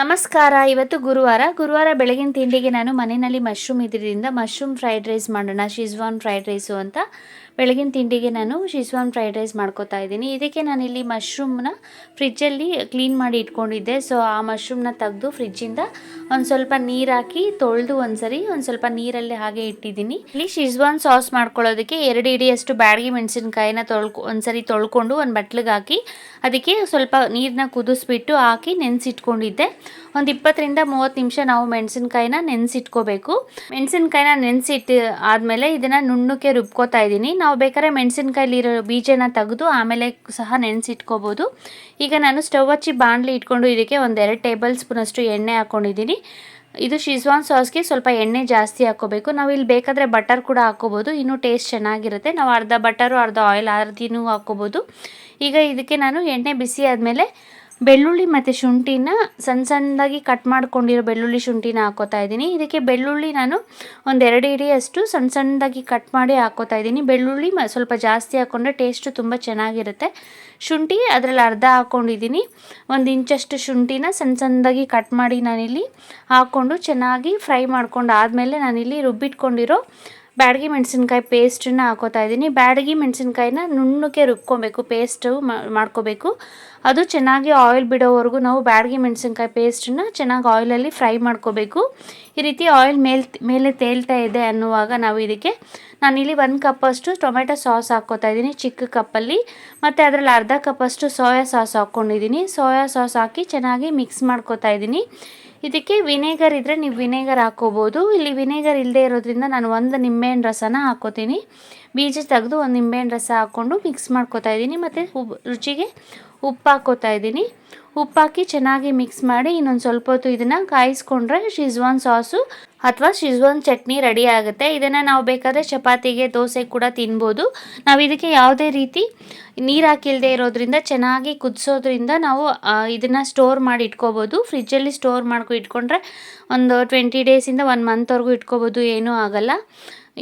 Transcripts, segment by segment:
ನಮಸ್ಕಾರ. ಇವತ್ತು ಗುರುವಾರ ಗುರುವಾರ ಬೆಳಗಿನ ತಿಂಡಿಗೆ ನಾನು ಮನೆಯಲ್ಲಿ ಮಶ್ರೂಮ್ ಇದ್ರಿಂದ ಮಶ್ರೂಮ್ ಫ್ರೈಡ್ ರೈಸ್ ಮಾಡೋಣ ಶಿಜ್ವಾನ್ ಫ್ರೈಡ್ ರೈಸು ಅಂತ ಬೆಳಗಿನ ತಿಂಡಿಗೆ ನಾನು ಶಿಜ್ವಾನ್ ಫ್ರೈಡ್ ರೈಸ್ ಮಾಡ್ಕೋತಾ ಇದ್ದೀನಿ. ಇದಕ್ಕೆ ನಾನಿಲ್ಲಿ ಮಶ್ರೂಮ್ನ ಫ್ರಿಜ್ಜಲ್ಲಿ ಕ್ಲೀನ್ ಮಾಡಿ ಇಟ್ಕೊಂಡಿದ್ದೆ. ಸೊ ಆ ಮಶ್ರೂಮ್ನ ತೆಗೆದು ಫ್ರಿಜ್ಜಿಂದ ಒಂದು ಸ್ವಲ್ಪ ನೀರು ಹಾಕಿ ತೊಳೆದು ಒಂದ್ಸರಿ ಒಂದು ಸ್ವಲ್ಪ ನೀರಲ್ಲಿ ಹಾಗೆ ಇಟ್ಟಿದ್ದೀನಿ. ಇಲ್ಲಿ ಶಿಜ್ವಾನ್ ಸಾಸ್ ಮಾಡ್ಕೊಳ್ಳೋದಕ್ಕೆ ಎರಡು ಇಡಿಯಷ್ಟು ಬ್ಯಾಡಗಿ ಮೆಣಸಿನ್ಕಾಯಿನ ತೊಳ್ಕೊ, ಒಂದ್ಸರಿ ತೊಳ್ಕೊಂಡು ಒಂದು ಬಟ್ಲಿಗೆ ಹಾಕಿ ಅದಕ್ಕೆ ಸ್ವಲ್ಪ ನೀರನ್ನ ಕುದಿಸ್ಬಿಟ್ಟು ಹಾಕಿ ನೆನೆಸಿಟ್ಕೊಂಡಿದ್ದೆ. ಒಂದು ಇಪ್ಪತ್ತರಿಂದ ಮೂವತ್ತು ನಿಮಿಷ ನಾವು ಮೆಣಸಿನ್ಕಾಯಿನ ನೆನೆಸಿಟ್ಕೋಬೇಕು. ಮೆಣಸಿನ್ಕಾಯಿನ ನೆನೆಸಿಟ್ಟು ಆದಮೇಲೆ ಇದನ್ನು ನುಣ್ಣಕ್ಕೆ ರುಬ್ಕೋತಾ ಇದ್ದೀನಿ. ನಾವು ಬೇಕಾದ್ರೆ ಮೆಣಸಿನ್ಕಾಯಿಲಿರೋ ಬೀಜನ ತೆಗೆದು ಆಮೇಲೆ ಸಹ ನೆನೆಸಿಟ್ಕೋಬೋದು. ಈಗ ನಾನು ಸ್ಟವ್ ಹಚ್ಚಿ ಬಾಣಲಿ ಇಟ್ಕೊಂಡು ಇದಕ್ಕೆ ಒಂದೆರಡು ಟೇಬಲ್ ಸ್ಪೂನಷ್ಟು ಎಣ್ಣೆ ಹಾಕ್ಕೊಂಡಿದ್ದೀನಿ ಇದು ಶಿಜ್ವಾನ್ ಸಾಸ್ಗೆ ಸ್ವಲ್ಪ ಎಣ್ಣೆ ಜಾಸ್ತಿ ಹಾಕೋಬೇಕು ನಾವು ಇಲ್ಲಿ ಬೇಕಾದರೆ ಬಟರ್ ಕೂಡ ಹಾಕೋಬೋದು ಇನ್ನೂ ಟೇಸ್ಟ್ ಚೆನ್ನಾಗಿರುತ್ತೆ. ನಾವು ಅರ್ಧ ಬಟರು ಅರ್ಧ ಆಯಿಲ್ ಅರ್ಧಿನೂ ಹಾಕೋಬೋದು ಈಗ ಇದಕ್ಕೆ ನಾನು ಎಣ್ಣೆ ಬಿಸಿ ಆದಮೇಲೆ ಬೆಳ್ಳುಳ್ಳಿ ಮತ್ತು ಶುಂಠಿನ ಸಣ್ಣ ಸಣ್ಣದಾಗಿ ಕಟ್ ಮಾಡ್ಕೊಂಡಿರೋ ಬೆಳ್ಳುಳ್ಳಿ ಶುಂಠಿನ ಹಾಕೋತಾ ಇದ್ದೀನಿ. ಇದಕ್ಕೆ ಬೆಳ್ಳುಳ್ಳಿ ನಾನು ಒಂದು ಎರಡು ಇಡಿಯಷ್ಟು ಸಣ್ಣ ಸಣ್ಣದಾಗಿ ಕಟ್ ಮಾಡಿ ಹಾಕೋತಾ ಇದ್ದೀನಿ. ಬೆಳ್ಳುಳ್ಳಿ ಸ್ವಲ್ಪ ಜಾಸ್ತಿ ಹಾಕ್ಕೊಂಡ್ರೆ ಟೇಸ್ಟು ತುಂಬ ಚೆನ್ನಾಗಿರುತ್ತೆ. ಶುಂಠಿ ಅದರಲ್ಲಿ ಅರ್ಧ ಹಾಕ್ಕೊಂಡಿದ್ದೀನಿ ಒಂದು ಇಂಚಷ್ಟು ಶುಂಠಿನ ಸಣ್ಣ ಸಣ್ಣದಾಗಿ ಕಟ್ ಮಾಡಿ ನಾನಿಲ್ಲಿ ಹಾಕ್ಕೊಂಡು ಚೆನ್ನಾಗಿ ಫ್ರೈ ಮಾಡ್ಕೊಂಡು ಆದಮೇಲೆ ನಾನಿಲ್ಲಿ ರುಬ್ಬಿಟ್ಕೊಂಡಿರೋ ಬ್ಯಾಡಗಿ ಮೆಣಸಿನ್ಕಾಯಿ ಪೇಸ್ಟನ್ನ ಹಾಕೋತಾ ಇದ್ದೀನಿ. ಬ್ಯಾಡಗಿ ಮೆಣಸಿನ್ಕಾಯಿನ ನುಣ್ಣಕ್ಕೆ ರುಬ್ಕೊಬೇಕು, ಪೇಸ್ಟು ಮಾಡ್ಕೋಬೇಕು. ಅದು ಚೆನ್ನಾಗಿ ಆಯಿಲ್ ಬಿಡೋವರೆಗೂ ನಾವು ಬ್ಯಾಡಗಿ ಮೆಣಸಿನ್ಕಾಯಿ ಪೇಸ್ಟನ್ನ ಚೆನ್ನಾಗಿ ಆಯಿಲಲ್ಲಿ ಫ್ರೈ ಮಾಡ್ಕೋಬೇಕು. ಈ ರೀತಿ ಆಯಿಲ್ ಮೇಲ್, ಮೇಲೆ ತೇಲ್ತಾ ಇದೆ ಅನ್ನುವಾಗ ನಾವು ಇದಕ್ಕೆ, ನಾನಿಲ್ಲಿ ಒಂದು ಕಪ್ಪಷ್ಟು ಟೊಮೆಟೊ ಸಾಸ್ ಹಾಕ್ಕೋತಾ ಇದ್ದೀನಿ ಚಿಕ್ಕ ಕಪ್ಪಲ್ಲಿ. ಮತ್ತು ಅದರಲ್ಲಿ ಅರ್ಧ ಕಪ್ಪಷ್ಟು ಸೋಯಾ ಸಾಸ್ ಹಾಕ್ಕೊಂಡಿದ್ದೀನಿ. ಸೋಯಾ ಸಾಸ್ ಹಾಕಿ ಚೆನ್ನಾಗಿ ಮಿಕ್ಸ್ ಮಾಡ್ಕೋತಾ ಇದ್ದೀನಿ. ಇದಕ್ಕೆ ವಿನೇಗರ್ ಇದ್ದರೆ ನೀವು ವಿನೇಗರ್ ಹಾಕ್ಕೋಬೋದು ಇಲ್ಲಿ ವಿನೇಗರ್ ಇಲ್ಲದೆ ಇರೋದ್ರಿಂದ ನಾನು ಒಂದು ನಿಂಬೆಹಣ್ಣು ರಸನ ಹಾಕೋತೀನಿ. ಬೀಜ ತೆಗೆದು ಒಂದು ನಿಂಬೆಹಣ್ಣು ರಸ ಹಾಕ್ಕೊಂಡು ಮಿಕ್ಸ್ ಮಾಡ್ಕೋತಾ ಇದ್ದೀನಿ. ಮತ್ತು ಉಬ್ ರುಚಿಗೆ ಉಪ್ಪು ಹಾಕೋತಾ ಇದ್ದೀನಿ. ಉಪ್ಪು ಹಾಕಿ ಚೆನ್ನಾಗಿ ಮಿಕ್ಸ್ ಮಾಡಿ ಇನ್ನೊಂದು ಸ್ವಲ್ಪ ಹೊತ್ತು ಇದನ್ನು ಕಾಯಿಸ್ಕೊಂಡ್ರೆ ಶಿಜ್ವಾನ್ ಸಾಸು ಅಥವಾ ಶಿಜ್ವಾನ್ ಚಟ್ನಿ ರೆಡಿ ಆಗುತ್ತೆ. ಇದನ್ನು ನಾವು ಬೇಕಾದರೆ ಚಪಾತಿಗೆ ದೋಸೆ ಕೂಡ ತಿನ್ಬೋದು. ನಾವು ಇದಕ್ಕೆ ಯಾವುದೇ ರೀತಿ ನೀರು ಹಾಕಿಲ್ಲದೆ ಇರೋದ್ರಿಂದ, ಚೆನ್ನಾಗಿ ಕುದಿಸೋದ್ರಿಂದ ನಾವು ಇದನ್ನು ಸ್ಟೋರ್ ಮಾಡಿ ಇಟ್ಕೋಬೋದು. ಫ್ರಿಜ್ಜಲ್ಲಿ ಸ್ಟೋರ್ ಮಾಡ್ಕೊ ಇಟ್ಕೊಂಡ್ರೆ ಒಂದು ಟ್ವೆಂಟಿ ಡೇಸಿಂದ ಒನ್ ಮಂತ್ವರೆಗೂ ಇಟ್ಕೋಬೋದು. ಏನೂ ಆಗೋಲ್ಲ.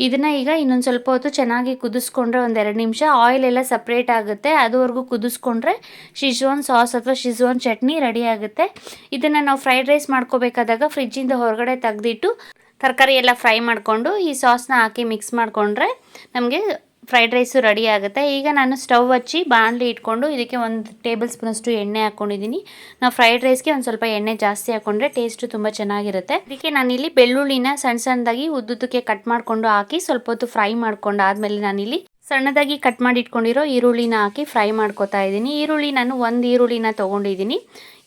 ಇದನ್ನು ಈಗ ಇನ್ನೊಂದು ಸ್ವಲ್ಪ ಹೊತ್ತು ಚೆನ್ನಾಗಿ ಕುದಿಸ್ಕೊಂಡ್ರೆ ಒಂದೆರಡು ನಿಮಿಷ. ಆಯಿಲ್ ಎಲ್ಲ ಸಪ್ರೇಟ್ ಆಗುತ್ತೆ. ಅದುವರೆಗೂ ಕುದಿಸ್ಕೊಂಡ್ರೆ ಶಿಜ್ವಾನ್ ಸಾಸ್ ಅಥವಾ ಶಿಜ್ವಾನ್ ಚಟ್ನಿ ರೆಡಿ ಆಗುತ್ತೆ. ಇದನ್ನು ನಾವು ಫ್ರೈಡ್ ರೈಸ್ ಮಾಡ್ಕೋಬೇಕಾದಾಗ ಫ್ರಿಜ್ಜಿಂದ ಹೊರಗಡೆ ತೆಗೆದಿಟ್ಟು ತರಕಾರಿ ಎಲ್ಲ ಫ್ರೈ ಮಾಡಿಕೊಂಡು ಈ ಸಾಸ್ನ ಹಾಕಿ ಮಿಕ್ಸ್ ಮಾಡಿಕೊಂಡ್ರೆ ನಮಗೆ ಫ್ರೈಡ್ ರೈಸು ರೆಡಿ ಆಗುತ್ತೆ. ಈಗ ನಾನು ಸ್ಟವ್ ಹಚ್ಚಿ ಬಾಣಲಿ ಇಟ್ಕೊಂಡು ಇದಕ್ಕೆ ಒಂದು ಟೇಬಲ್ ಸ್ಪೂನಷ್ಟು ಎಣ್ಣೆ ಹಾಕ್ಕೊಂಡಿದ್ದೀನಿ ನಾವು ಫ್ರೈಡ್ ರೈಸ್ಗೆ ಒಂದು ಸ್ವಲ್ಪ ಎಣ್ಣೆ ಜಾಸ್ತಿ ಹಾಕ್ಕೊಂಡ್ರೆ ಟೇಸ್ಟು ತುಂಬ ಚೆನ್ನಾಗಿರುತ್ತೆ. ಇದಕ್ಕೆ ನಾನಿಲ್ಲಿ ಬೆಳ್ಳುಳ್ಳಿನ ಸಣ್ಣ ಸಣ್ಣದಾಗಿ ಉದ್ದುದ್ದಕ್ಕೆ ಕಟ್ ಮಾಡಿಕೊಂಡು ಹಾಕಿ ಸ್ವಲ್ಪ ಹೊತ್ತು ಫ್ರೈ ಮಾಡ್ಕೊಂಡು ಆದಮೇಲೆ ನಾನಿಲ್ಲಿ ಸಣ್ಣದಾಗಿ ಕಟ್ ಮಾಡಿ ಇಟ್ಕೊಂಡಿರೋ ಈರುಳ್ಳಿನ ಹಾಕಿ ಫ್ರೈ ಮಾಡ್ಕೋತಾ ಇದ್ದೀನಿ. ಈರುಳ್ಳಿ ನಾನು ಒಂದು ಈರುಳ್ಳಿನ ತೊಗೊಂಡಿದ್ದೀನಿ.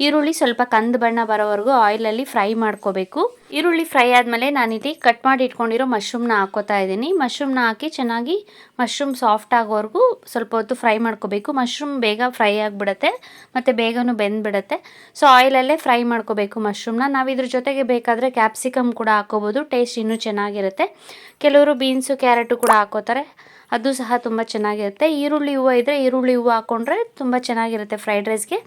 ಈರುಳ್ಳಿ ಸ್ವಲ್ಪ ಕಂದು ಬಣ್ಣ ಬರೋವರೆಗೂ ಆಯಿಲಲ್ಲಿ ಫ್ರೈ ಮಾಡ್ಕೋಬೇಕು. ಈರುಳ್ಳಿ ಫ್ರೈ ಆದಮೇಲೆ ನಾನಿಲ್ಲಿ ಕಟ್ ಮಾಡಿ ಇಟ್ಕೊಂಡಿರೋ ಮಶ್ರೂಮ್ನ ಹಾಕೋತಾ ಇದ್ದೀನಿ. ಮಶ್ರೂಮ್ನ ಹಾಕಿ ಚೆನ್ನಾಗಿ ಮಶ್ರೂಮ್ ಸಾಫ್ಟ್ ಆಗೋವರೆಗೂ ಸ್ವಲ್ಪ ಹೊತ್ತು ಫ್ರೈ ಮಾಡ್ಕೋಬೇಕು. ಮಶ್ರೂಮ್ ಬೇಗ ಫ್ರೈ ಆಗಿಬಿಡತ್ತೆ, ಮತ್ತು ಬೇಗನೂ ಬೆಂದ್ಬಿಡತ್ತೆ. ಸೊ ಆಯಿಲಲ್ಲೇ ಫ್ರೈ ಮಾಡ್ಕೋಬೇಕು ಮಶ್ರೂಮ್ನ ನಾವು ಇದ್ರ ಜೊತೆಗೆ ಬೇಕಾದರೆ ಕ್ಯಾಪ್ಸಿಕಮ್ ಕೂಡ ಹಾಕೋಬೋದು. ಟೇಸ್ಟ್ ಇನ್ನೂ ಚೆನ್ನಾಗಿರುತ್ತೆ. ಕೆಲವರು ಬೀನ್ಸು ಕ್ಯಾರೆಟು ಕೂಡ ಹಾಕೋತಾರೆ. ಅದು ಸಹ ತುಂಬ ಚೆನ್ನಾಗಿರುತ್ತೆ. ಈರುಳ್ಳಿ ಹೂವು ಇದ್ದರೆ ಈರುಳ್ಳಿ ಹೂವು ಹಾಕ್ಕೊಂಡ್ರೆ ತುಂಬ ಚೆನ್ನಾಗಿರುತ್ತೆ ಫ್ರೈಡ್ ರೈಸ್ಗೆ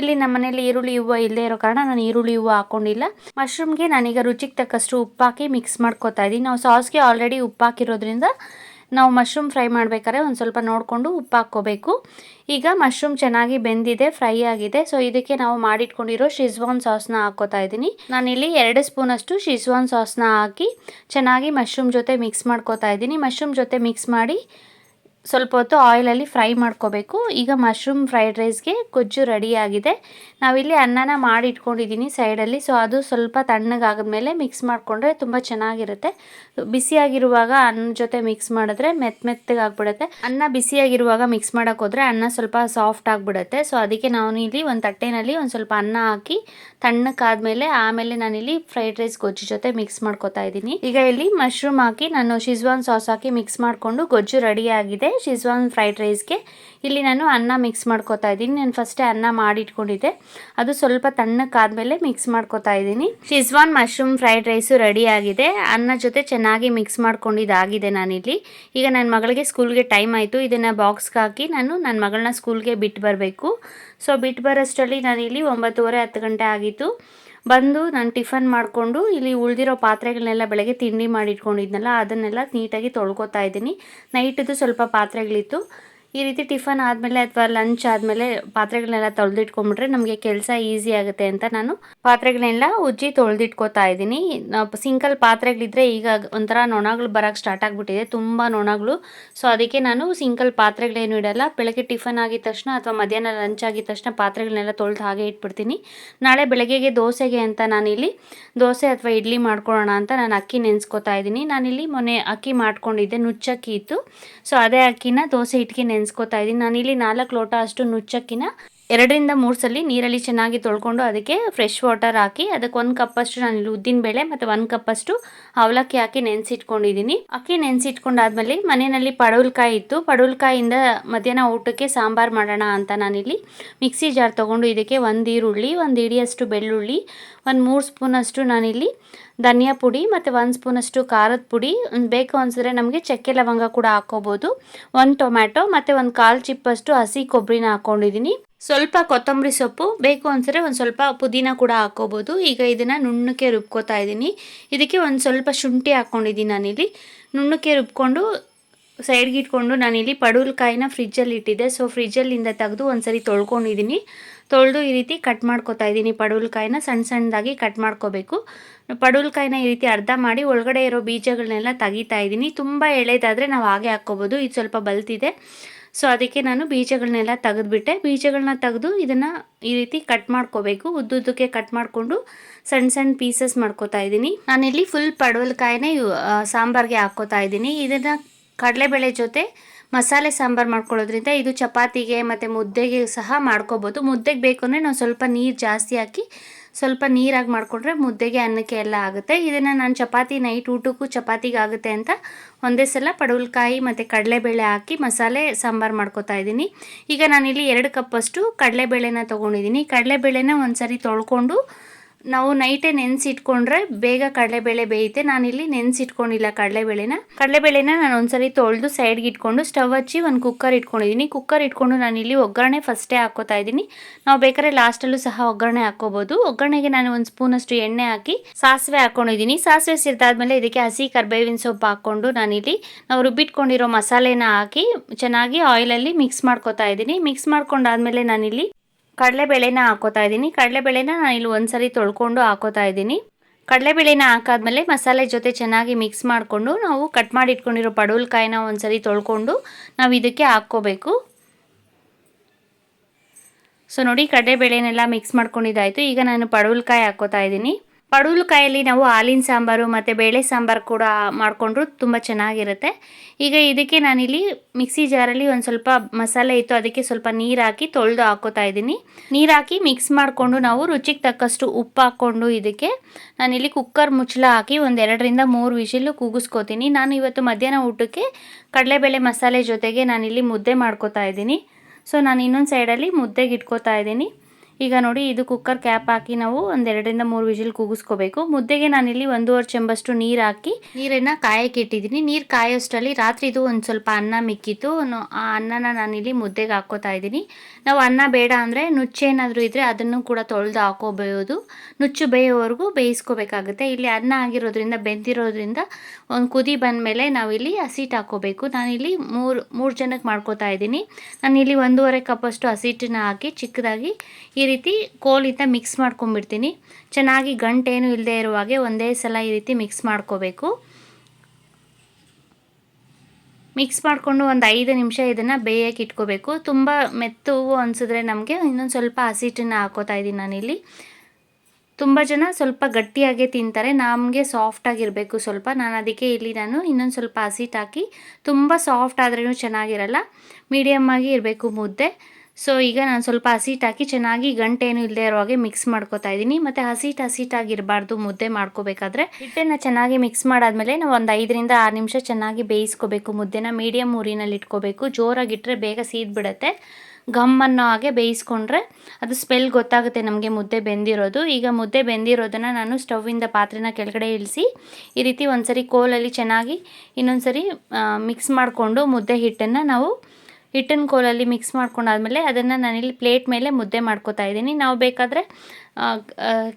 ಇಲ್ಲಿ ನಮ್ಮ ಮನೇಲಿ ಈರುಳ್ಳಿ ಹೂವು ಇಲ್ಲದೇ ಇರೋ ಕಾರಣ ನಾನು ಈರುಳ್ಳಿ ಹೂವು ಹಾಕ್ಕೊಂಡಿಲ್ಲ ಮಶ್ರೂಮ್ಗೆ ನಾನೀಗ ರುಚಿಗೆ ತಕ್ಕಷ್ಟು ಉಪ್ಪು ಹಾಕಿ ಮಿಕ್ಸ್ ಮಾಡ್ಕೊತಾ ಇದ್ದೀನಿ. ನಾವು ಸಾಸ್ಗೆ ಆಲ್ರೆಡಿ ಉಪ್ಪು ಹಾಕಿರೋದ್ರಿಂದ ನಾವು ಮಶ್ರೂಮ್ ಫ್ರೈ ಮಾಡಬೇಕಾದ್ರೆ ಒಂದು ಸ್ವಲ್ಪ ನೋಡಿಕೊಂಡು ಉಪ್ಪು ಹಾಕ್ಕೋಬೇಕು. ಈಗ ಮಶ್ರೂಮ್ ಚೆನ್ನಾಗಿ ಬೆಂದಿದೆ ಫ್ರೈ ಆಗಿದೆ. ಸೊ ಇದಕ್ಕೆ ನಾವು ಮಾಡಿಟ್ಕೊಂಡಿರೋ ಶಿಜ್ವಾನ್ ಸಾಸ್ನ ಹಾಕೋತಾ ಇದ್ದೀನಿ. ನಾನಿಲ್ಲಿ ಎರಡು ಸ್ಪೂನಷ್ಟು ಶಿಜ್ವಾನ್ ಸಾಸ್ನ ಹಾಕಿ ಚೆನ್ನಾಗಿ ಮಶ್ರೂಮ್ ಜೊತೆ ಮಿಕ್ಸ್ ಮಾಡ್ಕೋತಾ ಇದ್ದೀನಿ. ಮಶ್ರೂಮ್ ಜೊತೆ ಮಿಕ್ಸ್ ಮಾಡಿ ಸ್ವಲ್ಪ ಹೊತ್ತು ಆಯಿಲಲ್ಲಿ ಫ್ರೈ ಮಾಡ್ಕೋಬೇಕು. ಈಗ ಮಶ್ರೂಮ್ ಫ್ರೈಡ್ ರೈಸ್ಗೆ ಗೊಜ್ಜು ರೆಡಿಯಾಗಿದೆ ನಾವಿಲ್ಲಿ ಅನ್ನನ ಮಾಡಿ ಇಟ್ಕೊಂಡಿದ್ದೀನಿ ಸೈಡಲ್ಲಿ ಸೊ ಅದು ಸ್ವಲ್ಪ ತಣ್ಣಗಾದ್ಮೇಲೆ ಮಿಕ್ಸ್ ಮಾಡಿಕೊಂಡ್ರೆ ತುಂಬ ಚೆನ್ನಾಗಿರುತ್ತೆ. ಬಿಸಿಯಾಗಿರುವಾಗ ಅನ್ನ ಜೊತೆ ಮಿಕ್ಸ್ ಮಾಡಿದ್ರೆ ಮೆತ್ತ ಮೆತ್ತಗೆ ಆಗ್ಬಿಡುತ್ತೆ ಅನ್ನ ಬಿಸಿಯಾಗಿರುವಾಗ ಮಿಕ್ಸ್ ಮಾಡೋಕೆ ಹೋದರೆ ಅನ್ನ ಸ್ವಲ್ಪ ಸಾಫ್ಟ್ ಆಗಿಬಿಡುತ್ತೆ. ಸೊ ಅದಕ್ಕೆ ನಾನು ಇಲ್ಲಿ ಒಂದು ತಟ್ಟೆನಲ್ಲಿ ಒಂದು ಸ್ವಲ್ಪ ಅನ್ನ ಹಾಕಿ ತಣ್ಣಕ್ಕಾದ್ಮೇಲೆ ಆಮೇಲೆ ನಾನಿಲ್ಲಿ ಫ್ರೈಡ್ ರೈಸ್ ಗೊಜ್ಜು ಜೊತೆ ಮಿಕ್ಸ್ ಮಾಡ್ಕೊತಾ ಇದ್ದೀನಿ. ಈಗ ಇಲ್ಲಿ ಮಶ್ರೂಮ್ ಹಾಕಿ ನಾನು ಶಿಜ್ವಾನ್ ಸಾಸ್ ಹಾಕಿ ಮಿಕ್ಸ್ ಮಾಡಿಕೊಂಡು ಗೊಜ್ಜು ರೆಡಿಯಾಗಿದೆ ಶಿಜ್ವಾನ್ ಫ್ರೈಡ್ ರೈಸ್ಗೆ ಇಲ್ಲಿ ನಾನು ಅನ್ನ ಮಿಕ್ಸ್ ಮಾಡ್ಕೋತಾ ಇದ್ದೀನಿ. ನಾನು ಫಸ್ಟೇ ಅನ್ನ ಮಾಡಿಟ್ಕೊಂಡಿದ್ದೆ. ಅದು ಸ್ವಲ್ಪ ತಣ್ಣಕ್ಕಾದಮೇಲೆ ಮಿಕ್ಸ್ ಮಾಡ್ಕೋತಾ ಇದ್ದೀನಿ. Schezwan mushroom fried rice ready ಆಗಿದೆ. ಅನ್ನ ಜೊತೆ ಚೆನ್ನಾಗಿ ಮಿಕ್ಸ್ ಮಾಡ್ಕೊಂಡಿದ್ದಾಗಿದೆ ನಾನಿಲ್ಲಿ. ಈಗ ನನ್ನ ಮಗಳಿಗೆ ಸ್ಕೂಲ್ಗೆ ಟೈಮ್ ಆಯಿತು. ಇದನ್ನು ಬಾಕ್ಸ್ಗೆ ಹಾಕಿ ನಾನು ನನ್ನ ಮಗಳನ್ನ ಸ್ಕೂಲ್ಗೆ ಬಿಟ್ಟು ಬರಬೇಕು. ಸೊ ಬಿಟ್ಟು ಬರೋಷ್ಟರಲ್ಲಿ ನಾನಿಲ್ಲಿ ಒಂಬತ್ತುವರೆ ಹತ್ತು ಗಂಟೆ ಆಗಿತ್ತು. ಬಂದು ನಾನು ಟಿಫನ್ ಮಾಡಿಕೊಂಡು ಇಲ್ಲಿ ಉಳಿದಿರೋ ಪಾತ್ರೆಗಳನ್ನೆಲ್ಲ ಬೆಳಗ್ಗೆ ತಿಂಡಿ ಮಾಡಿಟ್ಕೊಂಡಿದ್ನಲ್ಲ, ಅದನ್ನೆಲ್ಲ ನೀಟಾಗಿ ತೊಳ್ಕೊತಾ ಇದ್ದೀನಿ. ನೈಟದು ಸ್ವಲ್ಪ ಪಾತ್ರೆಗಳಿತ್ತು. ಈ ರೀತಿ ಟಿಫನ್ ಆದಮೇಲೆ ಅಥವಾ ಲಂಚ್ ಆದಮೇಲೆ ಪಾತ್ರೆಗಳನ್ನೆಲ್ಲ ತೊಳೆದಿಟ್ಕೊಂಡ್ಬಿಟ್ರೆ ನಮಗೆ ಕೆಲಸ ಈಸಿ ಆಗುತ್ತೆ ಅಂತ ನಾನು ಪಾತ್ರೆಗಳನ್ನೆಲ್ಲ ಉಜ್ಜಿ ತೊಳೆದಿಟ್ಕೋತಾ ಇದ್ದೀನಿ. ಸಿಂಕಲ್ ಪಾತ್ರೆಗಳಿದ್ರೆ ಈಗ ಒಂಥರ ನೊಣಗಳು ಬರೋಕ್ಕೆ ಸ್ಟಾರ್ಟ್ ಆಗಿಬಿಟ್ಟಿದೆ. ತುಂಬ ನೊಣಗಳು. ಸೊ ಅದಕ್ಕೆ ನಾನು ಸಿಂಕಲ್ ಪಾತ್ರೆಗಳೇನು ಇಡಲ್ಲ. ಬೆಳಗ್ಗೆ ಟಿಫನ್ ಆಗಿದ ತಕ್ಷಣ ಅಥವಾ ಮಧ್ಯಾಹ್ನ ಲಂಚ್ ಆಗಿದ ತಕ್ಷಣ ಪಾತ್ರೆಗಳನ್ನೆಲ್ಲ ತೊಳೆದು ಹಾಗೆ ಇಟ್ಬಿಡ್ತೀನಿ. ನಾಳೆ ಬೆಳಗ್ಗೆಗೆ ದೋಸೆಗೆ ಅಂತ ನಾನಿಲ್ಲಿ, ದೋಸೆ ಅಥವಾ ಇಡ್ಲಿ ಮಾಡ್ಕೊಳ್ಳೋಣ ಅಂತ ನಾನು ಅಕ್ಕಿ ನೆನೆಸ್ಕೊತಾ ಇದ್ದೀನಿ. ನಾನಿಲ್ಲಿ ಮೊನ್ನೆ ಅಕ್ಕಿ ಮಾಡ್ಕೊಂಡಿದ್ದೆ, ನುಚ್ಚಕ್ಕಿ ಇತ್ತು. ಸೊ ಅದೇ ಅಕ್ಕಿನ ದೋಸೆ ಇಟ್ಗೆ ನೆನೆಸ್ಕೊತಾ ಇದ್ದೀನಿ ನಾನಿಲ್ಲಿ ನಾಲ್ಕು ಲೋಟ ಅಷ್ಟು ನುಚ್ಚಕ್ಕಿನ ಎರಡರಿಂದ ಮೂರು ಸಲ ನೀರಲ್ಲಿ ಚೆನ್ನಾಗಿ ತೊಳ್ಕೊಂಡು ಅದಕ್ಕೆ ಫ್ರೆಶ್ ವಾಟರ್ ಹಾಕಿ ಅದಕ್ಕೆ ಒಂದು ಕಪ್ಪಷ್ಟು ನಾನು ಇಲ್ಲಿ ಉದ್ದಿನ ಬೇಳೆ ಮತ್ತು ಒಂದು ಕಪ್ಪಷ್ಟು ಅವಲಕ್ಕಿ ಹಾಕಿ ನೆನೆಸಿಟ್ಕೊಂಡಿದ್ದೀನಿ. ಅಕ್ಕಿ ನೆನೆಸಿಟ್ಕೊಂಡಾದ್ಮೇಲೆ ಮನೆಯಲ್ಲಿ ಪಡವಲ್ಕಾಯಿ ಇತ್ತು. ಪಡವಲ್ಕಾಯಿಂದ ಮಧ್ಯಾಹ್ನ ಊಟಕ್ಕೆ ಸಾಂಬಾರು ಮಾಡೋಣ ಅಂತ ನಾನಿಲ್ಲಿ ಮಿಕ್ಸಿ ಜಾರ್ ತೊಗೊಂಡು ಇದಕ್ಕೆ ಒಂದು ಈರುಳ್ಳಿ, ಒಂದು ಇಡಿಯಷ್ಟು ಬೆಳ್ಳುಳ್ಳಿ, ಒಂದು ಮೂರು ಸ್ಪೂನಷ್ಟು ನಾನಿಲ್ಲಿ ಧನಿಯಾ ಪುಡಿ ಮತ್ತು ಒಂದು ಸ್ಪೂನಷ್ಟು ಖಾರದ ಪುಡಿ. ಬೇಕು ಅನಿಸಿದ್ರೆ ನಮಗೆ ಚಕ್ಕೆ ಲವಂಗ ಕೂಡ ಹಾಕ್ಕೋಬೋದು. ಒಂದು ಟೊಮ್ಯಾಟೊ ಮತ್ತು ಒಂದು ಕಾಲು ಚಿಪ್ಪಷ್ಟು ಹಸಿ ಕೊಬ್ಬರಿನ ಹಾಕ್ಕೊಂಡಿದ್ದೀನಿ. ಸ್ವಲ್ಪ ಕೊತ್ತಂಬರಿ ಸೊಪ್ಪು, ಬೇಕು ಅನಿಸಿದ್ರೆ ಒಂದು ಸ್ವಲ್ಪ ಪುದೀನ ಕೂಡ ಹಾಕ್ಕೋಬೋದು ಈಗ ಇದನ್ನು ನುಣ್ಣಕ್ಕೆ ರುಬ್ಕೋತಾ ಇದ್ದೀನಿ ಇದಕ್ಕೆ ಒಂದು ಸ್ವಲ್ಪ ಶುಂಠಿ ಹಾಕ್ಕೊಂಡಿದ್ದೀನಿ ನಾನಿಲ್ಲಿ. ನುಣ್ಣಕ್ಕೆ ರುಬ್ಕೊಂಡು ಸೈಡ್ಗೆ ಇಟ್ಕೊಂಡು ನಾನಿಲ್ಲಿ ಪಡುಲ್ಕಾಯಿನ ಫ್ರಿಜ್ಜಲ್ಲಿ ಇಟ್ಟಿದ್ದೆ. ಸೊ ಫ್ರಿಜ್ಜಲ್ಲಿಂದ ತೆಗೆದು ಒಂದ್ಸರಿ ತೊಳ್ಕೊಂಡಿದ್ದೀನಿ ತೊಳೆದು ಈ ರೀತಿ ಕಟ್ ಮಾಡ್ಕೊತಾ ಇದ್ದೀನಿ ಪಡುಲ್ಕಾಯಿನ ಸಣ್ಣ ಸಣ್ಣದಾಗಿ ಕಟ್ ಮಾಡ್ಕೋಬೇಕು. ಪಡುಲ್ಕಾಯಿನ ಈ ರೀತಿ ಅರ್ಧ ಮಾಡಿ ಒಳಗಡೆ ಇರೋ ಬೀಜಗಳನ್ನೆಲ್ಲ ತೆಗಿತಾ ಇದ್ದೀನಿ ತುಂಬ ಎಳೆದಾದರೆ ನಾವು ಹಾಗೆ ಹಾಕ್ಕೋಬೋದು. ಇದು ಸ್ವಲ್ಪ ಬಲ್ತಿದೆ. ಸೊ ಅದಕ್ಕೆ ನಾನು ಬೀಜಗಳನ್ನೆಲ್ಲ ತೆಗೆದುಬಿಟ್ಟೆ. ಬೀಜಗಳನ್ನ ತೆಗೆದು ಇದನ್ನು ಈ ರೀತಿ ಕಟ್ ಮಾಡ್ಕೋಬೇಕು. ಉದ್ದುದ್ದಕ್ಕೆ ಕಟ್ ಮಾಡಿಕೊಂಡು ಸಣ್ಣ ಸಣ್ಣ ಪೀಸಸ್ ಮಾಡ್ಕೋತಾ ಇದ್ದೀನಿ. ನಾನಿಲ್ಲಿ ಫುಲ್ ಪಡವಲಕಾಯಿನೇ ಸಾಂಬಾರ್ಗೆ ಹಾಕೋತಾ ಇದ್ದೀನಿ. ಇದನ್ನು ಕಡಲೆಬೇಳೆ ಜೊತೆ ಮಸಾಲೆ ಸಾಂಬಾರು ಮಾಡ್ಕೊಳ್ಳೋದ್ರಿಂದ ಇದು ಚಪಾತಿಗೆ ಮತ್ತು ಮುದ್ದೆಗೆ ಸಹ ಮಾಡ್ಕೋಬೋದು. ಮುದ್ದೆಗೆ ಬೇಕು ಅಂದರೆ ನಾವು ಸ್ವಲ್ಪ ನೀರು ಜಾಸ್ತಿ ಹಾಕಿ ಸ್ವಲ್ಪ ನೀರಾಗಿ ಮಾಡಿಕೊಂಡ್ರೆ ಮುದ್ದೆಗೆ ಅನ್ನಕ್ಕೆ ಎಲ್ಲ ಆಗುತ್ತೆ. ಇದನ್ನು ನಾನು ಚಪಾತಿ ನೈಟ್ ಊಟಕ್ಕೂ ಚಪಾತಿಗೆ ಆಗುತ್ತೆ ಅಂತ ಒಂದೇ ಸಲ ಪಡವಲಕಾಯಿ ಮತ್ತು ಕಡಲೆಬೇಳೆ ಹಾಕಿ ಮಸಾಲೆ ಸಾಂಬಾರು ಮಾಡ್ಕೋತಾ ಇದ್ದೀನಿ. ಈಗ ನಾನಿಲ್ಲಿ ಎರಡು ಕಪ್ಪಷ್ಟು ಕಡಲೆಬೇಳೆನ ತೊಗೊಂಡಿದ್ದೀನಿ. ಕಡಲೆಬೇಳೆನ ಒಂದು ಸರಿ ತೊಳ್ಕೊಂಡು ನಾವು ನೈಟೇ ನೆನೆಸಿಟ್ಕೊಂಡ್ರೆ ಬೇಗ ಕಡಲೆಬೇಳೆ ಬೇಯುತ್ತೆ. ನಾನಿಲ್ಲಿ ನೆನೆಸಿಟ್ಕೊಂಡಿಲ್ಲ ಕಡಲೆಬೇಳೆನ. ಕಡಲೆಬೇಳೆನ ನಾನು ಒಂದ್ಸರಿ ತೊಳೆದು ಸೈಡ್ಗೆ ಇಟ್ಕೊಂಡು ಸ್ಟವ್ ಹಚ್ಚಿ ಒಂದು ಕುಕ್ಕರ್ ಇಟ್ಕೊಂಡಿದ್ದೀನಿ ಕುಕ್ಕರ್ ಇಟ್ಕೊಂಡು ನಾನಿಲ್ಲಿ ಒಗ್ಗರಣೆ ಫಸ್ಟೇ ಹಾಕೋತಾ ಇದ್ದೀನಿ ನಾವು ಬೇಕಾದ್ರೆ ಲಾಸ್ಟಲ್ಲೂ ಸಹ ಒಗ್ಗರಣೆ ಹಾಕೋಬಹುದು ಒಗ್ಗರಣೆಗೆ ನಾನು ಒಂದು ಸ್ಪೂನಷ್ಟು ಎಣ್ಣೆ ಹಾಕಿ ಸಾಸಿವೆ ಹಾಕೊಂಡಿದ್ದೀನಿ ಸಾಸಿವೆ ಸಿರಿದಾದ್ಮೇಲೆ ಇದಕ್ಕೆ ಹಸಿ ಕರ್ಬೇವಿನ ಸೊಪ್ಪು ಹಾಕ್ಕೊಂಡು ನಾನಿಲ್ಲಿ ನಾವು ರುಬ್ಬಿಟ್ಕೊಂಡಿರೋ ಮಸಾಲೆನ ಹಾಕಿ ಚೆನ್ನಾಗಿ ಆಯಿಲಲ್ಲಿ ಮಿಕ್ಸ್ ಮಾಡ್ಕೊತಾ ಇದ್ದೀನಿ ಮಿಕ್ಸ್ ಮಾಡ್ಕೊಂಡಾದ್ಮೇಲೆ ನಾನಿಲ್ಲಿ ಕಡಲೆಬೇಳೆನ ಹಾಕೋತಾ ಇದ್ದೀನಿ. ಕಡಲೆಬೇಳೆನ ನಾನು ಇಲ್ಲಿ ಒಂದ್ಸರಿ ತೊಳ್ಕೊಂಡು ಹಾಕೋತಾ ಇದ್ದೀನಿ. ಕಡಲೆಬೇಳೆನ ಹಾಕಾದ್ಮೇಲೆ ಮಸಾಲೆ ಜೊತೆ ಚೆನ್ನಾಗಿ ಮಿಕ್ಸ್ ಮಾಡಿಕೊಂಡು ನಾವು ಕಟ್ ಮಾಡಿ ಇಟ್ಕೊಂಡಿರೋ ಪಡವಲ್ಕಾಯಿನ ಒಂದ್ಸರಿ ತೊಳ್ಕೊಂಡು ನಾವು ಇದಕ್ಕೆ ಹಾಕ್ಕೋಬೇಕು. ಸೊ ನೋಡಿ ಕಡಲೆಬೇಳೆನೆಲ್ಲ ಮಿಕ್ಸ್ ಮಾಡ್ಕೊಂಡಿದ್ದಾಯಿತು. ಈಗ ನಾನು ಪಡವಲ್ಕಾಯಿ ಹಾಕೋತಾ ಇದ್ದೀನಿ. ಪಡವಲಕಾಯಲ್ಲಿ ನಾವು ಹಾಲಿನ ಸಾಂಬಾರು ಮತ್ತು ಬೇಳೆ ಸಾಂಬಾರು ಕೂಡ ಮಾಡಿಕೊಂಡ್ರು ತುಂಬ ಚೆನ್ನಾಗಿರುತ್ತೆ. ಈಗ ಇದಕ್ಕೆ ನಾನಿಲ್ಲಿ ಮಿಕ್ಸಿ ಜಾರಲ್ಲಿ ಒಂದು ಸ್ವಲ್ಪ ಮಸಾಲೆ ಇತ್ತು, ಅದಕ್ಕೆ ಸ್ವಲ್ಪ ನೀರು ಹಾಕಿ ತೊಳೆದು ಹಾಕೋತಾ ಇದ್ದೀನಿ. ನೀರು ಹಾಕಿ ಮಿಕ್ಸ್ ಮಾಡಿಕೊಂಡು ನಾವು ರುಚಿಗೆ ತಕ್ಕಷ್ಟು ಉಪ್ಪು ಹಾಕ್ಕೊಂಡು ಇದಕ್ಕೆ ನಾನಿಲ್ಲಿ ಕುಕ್ಕರ್ ಮುಚ್ಚಳ ಹಾಕಿ ಒಂದು ಎರಡರಿಂದ ಮೂರು ವಿಷಿಲು ಕೂಗಿಸ್ಕೋತೀನಿ ನಾನು ಇವತ್ತು ಮಧ್ಯಾಹ್ನ ಊಟಕ್ಕೆ ಕಡಲೆಬೇಳೆ ಮಸಾಲೆ ಜೊತೆಗೆ ನಾನಿಲ್ಲಿ ಮುದ್ದೆ ಮಾಡ್ಕೋತಾ ಇದ್ದೀನಿ. ಸೊ ನಾನು ಇನ್ನೊಂದು ಸೈಡಲ್ಲಿ ಮುದ್ದೆಗೆ ಇಟ್ಕೋತಾ ಇದ್ದೀನಿ. ಈಗ ನೋಡಿ, ಇದು ಕುಕ್ಕರ್ ಕ್ಯಾಪ್ ಹಾಕಿ ನಾವು ಒಂದೆರಡರಿಂದ ಮೂರು ವಿಜಿಲ್ ಕೂಗಿಸ್ಕೋಬೇಕು. ಮುದ್ದೆಗೆ ನಾನಿಲ್ಲಿ ಒಂದೂವರೆ ಚೆಂಬಷ್ಟು ನೀರು ಹಾಕಿ ನೀರನ್ನು ಕಾಯಕ್ಕೆ ಇಟ್ಟಿದ್ದೀನಿ. ನೀರು ಕಾಯೋಷ್ಟರಲ್ಲಿ ರಾತ್ರಿ ಇದು ಒಂದು ಸ್ವಲ್ಪ ಅನ್ನ ಮಿಕ್ಕಿತ್ತು. ಆ ಅನ್ನನ ನಾನಿಲ್ಲಿ ಮುದ್ದೆಗೆ ಹಾಕೋತಾ ಇದ್ದೀನಿ. ನಾವು ಅನ್ನ ಬೇಡ ಅಂದರೆ ನುಚ್ಚೇನಾದರೂ ಇದ್ದರೆ ಅದನ್ನು ಕೂಡ ತೊಳೆದು ಹಾಕೋಬಹುದು ನುಚ್ಚು ಬೇಯೋವರೆಗೂ ಬೇಯಿಸ್ಕೋಬೇಕಾಗುತ್ತೆ. ಇಲ್ಲಿ ಅನ್ನ ಆಗಿರೋದ್ರಿಂದ, ಬೆಂದಿರೋದ್ರಿಂದ ಒಂದು ಕುದಿ ಬಂದಮೇಲೆ ನಾವಿಲ್ಲಿ ಹಸಿಟ್ಟು ಹಾಕೋಬೇಕು ನಾನಿಲ್ಲಿ ಮೂರು ಮೂರು ಜನಕ್ಕೆ ಮಾಡ್ಕೋತಾ ಇದ್ದೀನಿ. ನಾನಿಲ್ಲಿ ಒಂದೂವರೆ ಕಪ್ಪಷ್ಟು ಹಸಿಟ್ಟನ್ನ ಹಾಕಿ ಚಿಕ್ಕದಾಗಿ ರೀತಿ ಕೋಲಿಂದ ಮಿಕ್ಸ್ ಮಾಡ್ಕೊಂಬಿಡ್ತೀನಿ ಚೆನ್ನಾಗಿ ಗಂಟೇನು ಇಲ್ಲದೆ ಇರುವಾಗೆ ಒಂದೇ ಸಲ ಈ ರೀತಿ ಮಿಕ್ಸ್ ಮಾಡ್ಕೋಬೇಕು. ಮಿಕ್ಸ್ ಮಾಡಿಕೊಂಡು ಒಂದು ಐದು ನಿಮಿಷ ಇದನ್ನು ಬೇಯಕ್ಕೆ ಇಟ್ಕೋಬೇಕು. ತುಂಬ ಮೆತ್ತು ಅನಿಸಿದ್ರೆ ನಮಗೆ ಇನ್ನೊಂದು ಸ್ವಲ್ಪ ಹಸಿಟ್ಟನ್ನು ಹಾಕೋತಾ ಇದ್ದೀನಿ ನಾನಿಲ್ಲಿ. ತುಂಬ ಜನ ಸ್ವಲ್ಪ ಗಟ್ಟಿಯಾಗೆ ತಿಂತಾರೆ. ನಮಗೆ ಸಾಫ್ಟಾಗಿರಬೇಕು ಸ್ವಲ್ಪ. ನಾನು ಅದಕ್ಕೆ ಇಲ್ಲಿ ನಾನು ಇನ್ನೊಂದು ಸ್ವಲ್ಪ ಹಸಿಟ್ಟು ಹಾಕಿ ತುಂಬ ಸಾಫ್ಟ್ ಆದ್ರೂ ಚೆನ್ನಾಗಿರಲ್ಲ. ಮೀಡಿಯಮ್ ಆಗಿ ಇರಬೇಕು ಮುದ್ದೆ. ಸೊ ಈಗ ನಾನು ಸ್ವಲ್ಪ ಹಸಿಟ್ಟು ಹಾಕಿ ಚೆನ್ನಾಗಿ ಗಂಟೇನು ಇಲ್ಲದೆ ಇರೋ ಹಾಗೆ ಮಿಕ್ಸ್ ಮಾಡ್ಕೋತಾ ಇದ್ದೀನಿ. ಮತ್ತು ಹಸಿಟ್ಟು ಹಸಿಟ್ಟಾಗಿರಬಾರ್ದು ಮುದ್ದೆ ಮಾಡ್ಕೋಬೇಕಾದ್ರೆ. ಹಿಟ್ಟನ್ನು ಚೆನ್ನಾಗಿ ಮಿಕ್ಸ್ ಮಾಡಾದ್ಮೇಲೆ ನಾವು ಒಂದು ಐದರಿಂದ ಆರು ನಿಮಿಷ ಚೆನ್ನಾಗಿ ಬೇಯಿಸ್ಕೋಬೇಕು. ಮುದ್ದೆನ ಮೀಡಿಯಮ್ ಊರಿನಲ್ಲಿ ಇಟ್ಕೋಬೇಕು. ಜೋರಾಗಿಟ್ಟರೆ ಬೇಗ ಸೀದ್ಬಿಡತ್ತೆ. ಗಮ್ ಅನ್ನೋ ಹಾಗೆ ಬೇಯಿಸ್ಕೊಂಡ್ರೆ ಅದು ಸ್ಮೆಲ್ ಗೊತ್ತಾಗುತ್ತೆ ನಮಗೆ ಮುದ್ದೆ ಬೆಂದಿರೋದು. ಈಗ ಮುದ್ದೆ ಬೆಂದಿರೋದನ್ನು ನಾನು ಸ್ಟವಿಂದ ಪಾತ್ರೆನ ಕೆಳಗಡೆ ಇಳಿಸಿ ಈ ರೀತಿ ಒಂದು ಸರಿ ಕೋಲಲ್ಲಿ ಚೆನ್ನಾಗಿ ಇನ್ನೊಂದು ಸರಿ ಮಿಕ್ಸ್ ಮಾಡಿಕೊಂಡು ಮುದ್ದೆ ಹಿಟ್ಟನ್ನು ನಾವು ಹಿಟ್ಟಿನ ಕೋಲಲ್ಲಿ ಮಿಕ್ಸ್ ಮಾಡ್ಕೊಂಡಾದ್ಮೇಲೆ ಅದನ್ನು ನಾನಿಲ್ಲಿ ಪ್ಲೇಟ್ ಮೇಲೆ ಮುದ್ದೆ ಮಾಡ್ಕೋತಾ ಇದ್ದೀನಿ. ನಾವು ಬೇಕಾದರೆ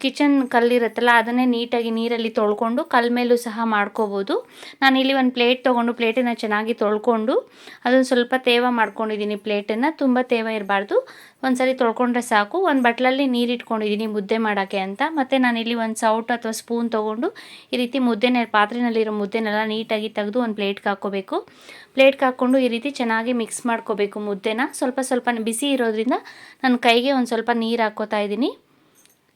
ಕಿಚನ್ ಕಲ್ಲಿರುತ್ತಲ್ಲ, ಅದನ್ನೇ ನೀಟಾಗಿ ನೀರಲ್ಲಿ ತೊಳ್ಕೊಂಡು ಕಲ್ ಮೇಲೂ ಸಹ ಮಾಡ್ಕೋಬೋದು. ನಾನಿಲ್ಲಿ ಒಂದು ಪ್ಲೇಟ್ ತೊಗೊಂಡು ಪ್ಲೇಟನ್ನು ಚೆನ್ನಾಗಿ ತೊಳ್ಕೊಂಡು ಅದನ್ನು ಸ್ವಲ್ಪ ತೇವ ಮಾಡ್ಕೊಂಡಿದ್ದೀನಿ ಪ್ಲೇಟನ್ನು ತುಂಬ ತೇವ ಇರಬಾರ್ದು. ಒಂದ್ಸರಿ ತೊಳ್ಕೊಂಡ್ರೆ ಸಾಕು. ಒಂದು ಬಟ್ಲಲ್ಲಿ ನೀರು ಇಟ್ಕೊಂಡಿದ್ದೀನಿ ಮುದ್ದೆ ಮಾಡೋಕ್ಕೆ ಅಂತ. ಮತ್ತು ನಾನಿಲ್ಲಿ ಒಂದು ಸೌಟ್ ಅಥವಾ ಸ್ಪೂನ್ ತೊಗೊಂಡು ಈ ರೀತಿ ಮುದ್ದೆನೇ ಪಾತ್ರೆಯಲ್ಲಿರೋ ಮುದ್ದೆನೆಲ್ಲ ನೀಟಾಗಿ ತೆಗೆದು ಒಂದು ಪ್ಲೇಟ್ಗೆ ಹಾಕ್ಕೋಬೇಕು. ಪ್ಲೇಟ್ಗೆ ಹಾಕ್ಕೊಂಡು ಈ ರೀತಿ ಚೆನ್ನಾಗಿ ಮಿಕ್ಸ್ ಮಾಡ್ಕೋಬೇಕು ಮುದ್ದೆನ. ಸ್ವಲ್ಪ ಸ್ವಲ್ಪ ಬಿಸಿ ಇರೋದ್ರಿಂದ ನನ್ನ ಕೈಗೆ ಒಂದು ಸ್ವಲ್ಪ ನೀರು ಹಾಕ್ಕೋತಾ ಇದ್ದೀನಿ.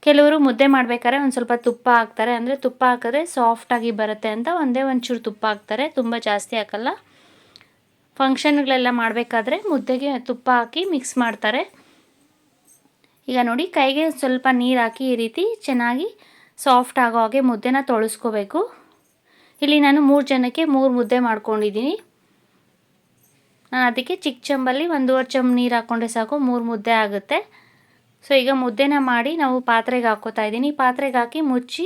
ಕೆಲವರು ಮುದ್ದೆ ಮಾಡ್ಬೇಕಾದ್ರೆ ಒಂದು ಸ್ವಲ್ಪ ತುಪ್ಪ ಹಾಕ್ತಾರೆ. ಅಂದರೆ ತುಪ್ಪ ಹಾಕಿದ್ರೆ ಸಾಫ್ಟಾಗಿ ಬರುತ್ತೆ ಅಂತ ಒಂದೇ ಒಂಚೂರು ತುಪ್ಪ ಹಾಕ್ತಾರೆ. ತುಂಬ ಜಾಸ್ತಿ ಹಾಕಲ್ಲ. ಫಂಕ್ಷನ್ಗಳೆಲ್ಲ ಮಾಡಬೇಕಾದ್ರೆ ಮುದ್ದೆಗೆ ತುಪ್ಪ ಹಾಕಿ ಮಿಕ್ಸ್ ಮಾಡ್ತಾರೆ. ಈಗ ನೋಡಿ, ಕೈಗೆ ಸ್ವಲ್ಪ ನೀರು ಹಾಕಿ ಈ ರೀತಿ ಚೆನ್ನಾಗಿ ಸಾಫ್ಟ್ ಆಗೋ ಹಾಗೆ ಮುದ್ದೆನ ತೊಳಸ್ಕೋಬೇಕು. ಇಲ್ಲಿ ನಾನು ಮೂರು ಜನಕ್ಕೆ ಮೂರು ಮುದ್ದೆ ಮಾಡ್ಕೊಂಡಿದ್ದೀನಿ. ಅದಕ್ಕೆ ಚಿಕ್ಕ ಚಂಬಲ್ಲಿ ಒಂದೂವರೆ ಚಮ್ ನೀರು ಹಾಕ್ಕೊಂಡ್ರೆ ಸಾಕು, ಮೂರು ಮುದ್ದೆ ಆಗುತ್ತೆ. ಸೊ ಈಗ ಮುದ್ದೆನ ಮಾಡಿ ನಾವು ಪಾತ್ರೆಗೆ ಹಾಕೋತಾ ಇದ್ದೀನಿ. ಪಾತ್ರೆಗೆ ಹಾಕಿ ಮುಚ್ಚಿ